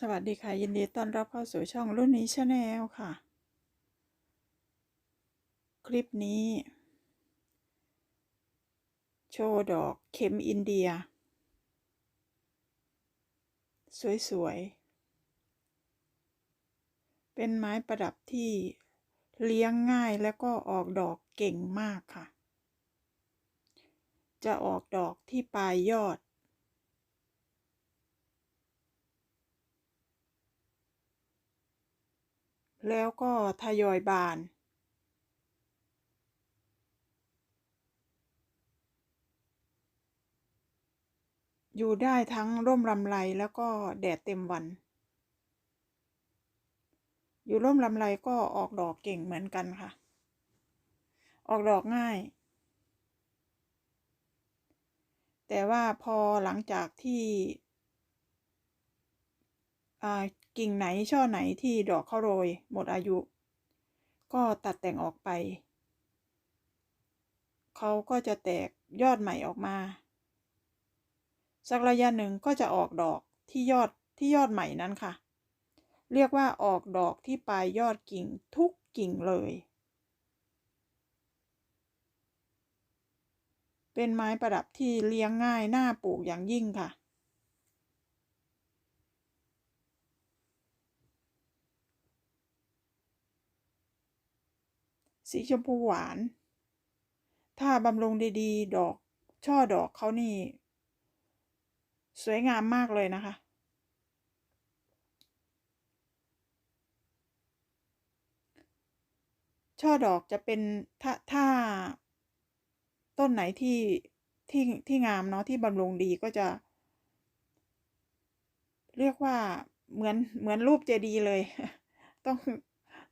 สวัสดีค่ะ ยินดีต้อนรับเข้าสู่ช่องรุ่นนี้ชาแนลค่ะ คลิปนี้ โชว์ดอกเข็มอินเดีย สวยๆ เป็นไม้ประดับที่เลี้ยงง่ายแล้วก็ออกดอกเก่งมากค่ะ จะออกดอกที่ปลายยอด แล้วก็ทยอยบาน อยู่ได้ทั้งร่มลำไรแล้วก็แดดเต็มวัน อยู่ร่มลำไรก็ออกดอกเก่งเหมือนกันค่ะ ออกดอกง่าย แต่ว่าพอหลังจากที่ กิ่งไหนช่อไหนที่ดอกเขาโรยหมดอายุ ก็ตัดแต่งออกไป เขาก็จะแตกยอดใหม่ออกมา สักระยะหนึ่งก็จะออกดอกที่ยอดที่ยอดใหม่นั้นค่ะ เรียกว่าออกดอกที่ปลายยอดกิ่งทุกกิ่งเลย เป็นไม้ประดับที่เลี้ยงง่ายน่าปลูกอย่างยิ่งค่ะ สีชมพูหวาน ถ้าบำรุงดีๆ ดอกช่อดอกเขานี่ สวยงามมากเลยนะคะ ช่อดอกจะเป็นถ้าถ้าต้นไหนที่ที่ที่งามเนาะที่บำรุงดีก็จะ เรียกว่าเหมือนเหมือนรูปเจดีย์เลย ต้อง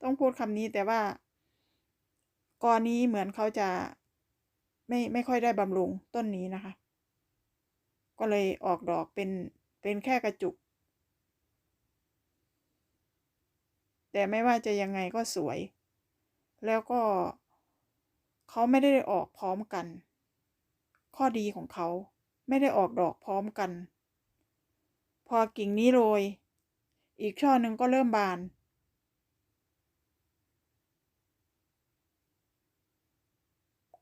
ต้องพูดคำนี้แต่ว่า กอนี้เหมือนเขาจะไม่ไม่ค่อยได้บำรุงต้นนี้นะคะ ก็เลยออกดอกเป็นเป็นแค่กระจุก แต่ไม่ว่าจะยังไงก็สวย แล้วก็เขาไม่ได้ออกพร้อมกัน ข้อดีของเขาไม่ได้ออกดอกพร้อมกัน พอกิ่งนี้โรย อีกช่อหนึ่งก็เริ่มบาน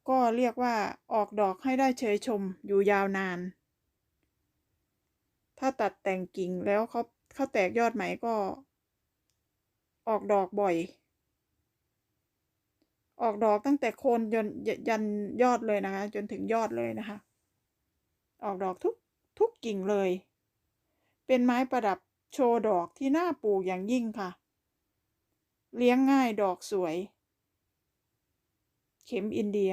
ก็เรียกว่าออกดอกให้ได้เชยชมอยู่ยาวนาน ถ้าตัดแต่งกิ่งแล้วเขาเขาแตกยอดใหม่ก็ ออกดอกบ่อย ออกดอกตั้งแต่โคนยันยันยอดเลยนะคะ จนถึงยอดเลยนะคะ ออกดอกทุกทุกกิ่งเลย เป็นไม้ประดับโชว์ดอกที่น่าปลูกอย่างยิ่งค่ะ เลี้ยงง่ายดอกสวย เข็มอินเดีย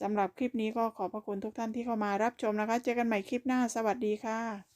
สำหรับคลิปนี้ก็ขอบพระคุณทุกท่านที่เข้ามารับชมนะคะ เจอกันใหม่คลิปหน้า สวัสดีค่ะ